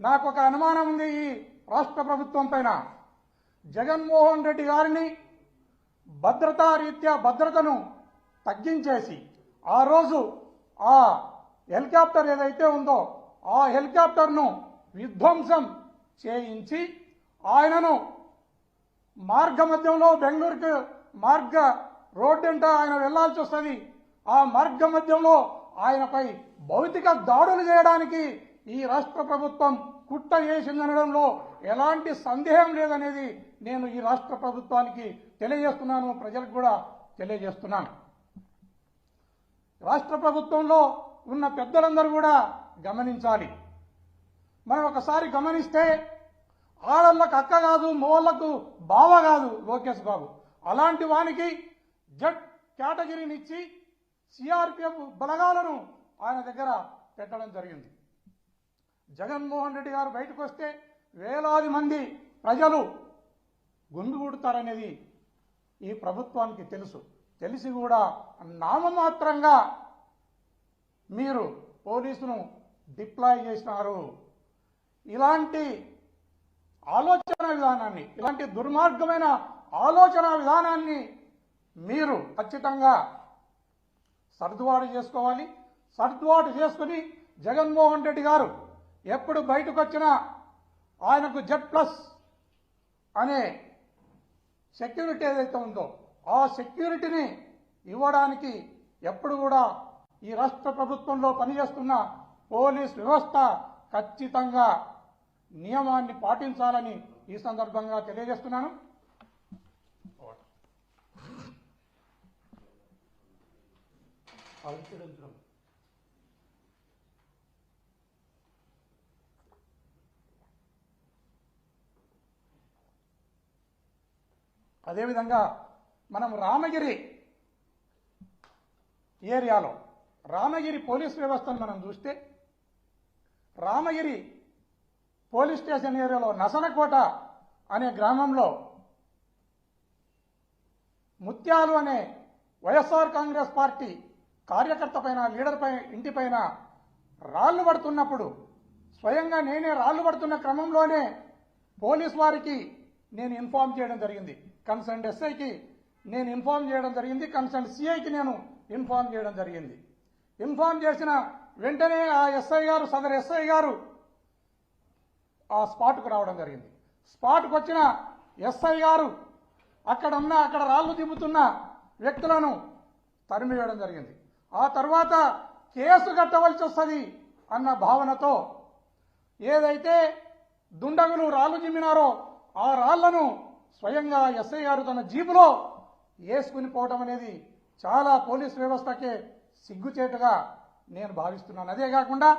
నాకు ఒక అనుమానం ఉంది ఈ రాష్ట్ర ప్రభుత్వం పైన. జగన్మోహన్ రెడ్డి గారిని భద్రతా రీత్యా భద్రతను తగ్గించేసి ఆ రోజు ఆ హెలికాప్టర్ ఏదైతే ఉందో ఆ హెలికాప్టర్ను విధ్వంసం చేయించి ఆయనను మార్గ మధ్యంలో బెంగళూరుకు మార్గ రోడ్డు ఆయన వెళ్ళాల్సి వస్తుంది ఆ మార్గ మధ్యంలో ఆయనపై భౌతిక దాడులు చేయడానికి ఈ రాష్ట్ర ప్రభుత్వం కుట్ట చేసిందనడంలో ఎలాంటి సందేహం లేదనేది నేను ఈ రాష్ట్ర ప్రభుత్వానికి తెలియజేస్తున్నాను. ప్రజలకు కూడా తెలియజేస్తున్నాను. రాష్ట్ర ప్రభుత్వంలో ఉన్న పెద్దలందరూ కూడా గమనించాలి. మనం ఒకసారి గమనిస్తే ఆడళ్ళకు అక్క కాదు మోళ్ళకు బావ కాదు లోకేష్ బాబు. అలాంటి వానికి జడ్ కేటగిరీనిచ్చి సిఆర్పిఎఫ్ బలగాలను ఆయన దగ్గర పెట్టడం జరిగింది. జగన్మోహన్ రెడ్డి గారు బయటకు వస్తే వేలాది మంది ప్రజలు గుండుగూడుతారనేది ఈ ప్రభుత్వానికి తెలుసు. తెలిసి కూడా నామమాత్రంగా మీరు పోలీసును డిప్లాయ్ చేసినారు. ఇలాంటి ఆలోచన విధానాన్ని ఇలాంటి దుర్మార్గమైన ఆలోచన విధానాన్ని మీరు ఖచ్చితంగా సర్దుబాటు చేసుకోవాలి. సర్దుబాటు చేసుకుని జగన్మోహన్ రెడ్డి గారు ఎప్పుడు బయటకు వచ్చినా ఆయనకు జెడ్ ప్లస్ అనే సెక్యూరిటీ ఏదైతే ఉందో ఆ సెక్యూరిటీని ఇవ్వడానికి ఎప్పుడు కూడా ఈ రాష్ట్ర ప్రభుత్వంలో పనిచేస్తున్న పోలీస్ వ్యవస్థ ఖచ్చితంగా నియమాన్ని పాటించాలని ఈ సందర్భంగా తెలియజేస్తున్నాను. అదేవిధంగా మనం రామగిరి ఏరియాలో రామగిరి పోలీస్ వ్యవస్థను మనం చూస్తే రామగిరి పోలీస్ స్టేషన్ ఏరియాలో నసనకోట అనే గ్రామంలో ముత్యాలు అనే వైఎస్ఆర్ కాంగ్రెస్ పార్టీ కార్యకర్త పైన లీడర్ పై ఇంటిపైన రాళ్ళు పడుతున్నప్పుడు స్వయంగా నేనే రాళ్ళు పడుతున్న క్రమంలోనే పోలీస్ వారికి నేను ఇన్ఫార్మ్ చేయడం జరిగింది. కన్సర్న్ ఎస్ఐకి నేను ఇన్ఫార్మ్ చేయడం జరిగింది. కన్సర్న్ సిఐకి నేను ఇన్ఫార్మ్ చేయడం జరిగింది. ఇన్ఫార్మ్ చేసిన వెంటనే ఆ ఎస్ఐ గారు సదరు ఎస్ఐ గారు ఆ స్పాట్కు రావడం జరిగింది. స్పాట్కు వచ్చిన ఎస్ఐ గారు అక్కడ ఉన్న అక్కడ రాళ్ళు దిబ్బుతున్న వ్యక్తులను తరిమివేయడం జరిగింది. ఆ తర్వాత కేసు కట్టవలసి వస్తుంది అన్న భావనతో ఏదైతే దుండగులు రాళ్ళు జిమ్మినారో ఆ రాళ్ళను స్వయంగా ఎస్ఐ గారు తన జీపులో వేసుకుని పోవటం అనేది చాలా పోలీస్ వ్యవస్థకే సిగ్గుచేటుగా నేను భావిస్తున్నాను. అదే కాకుండా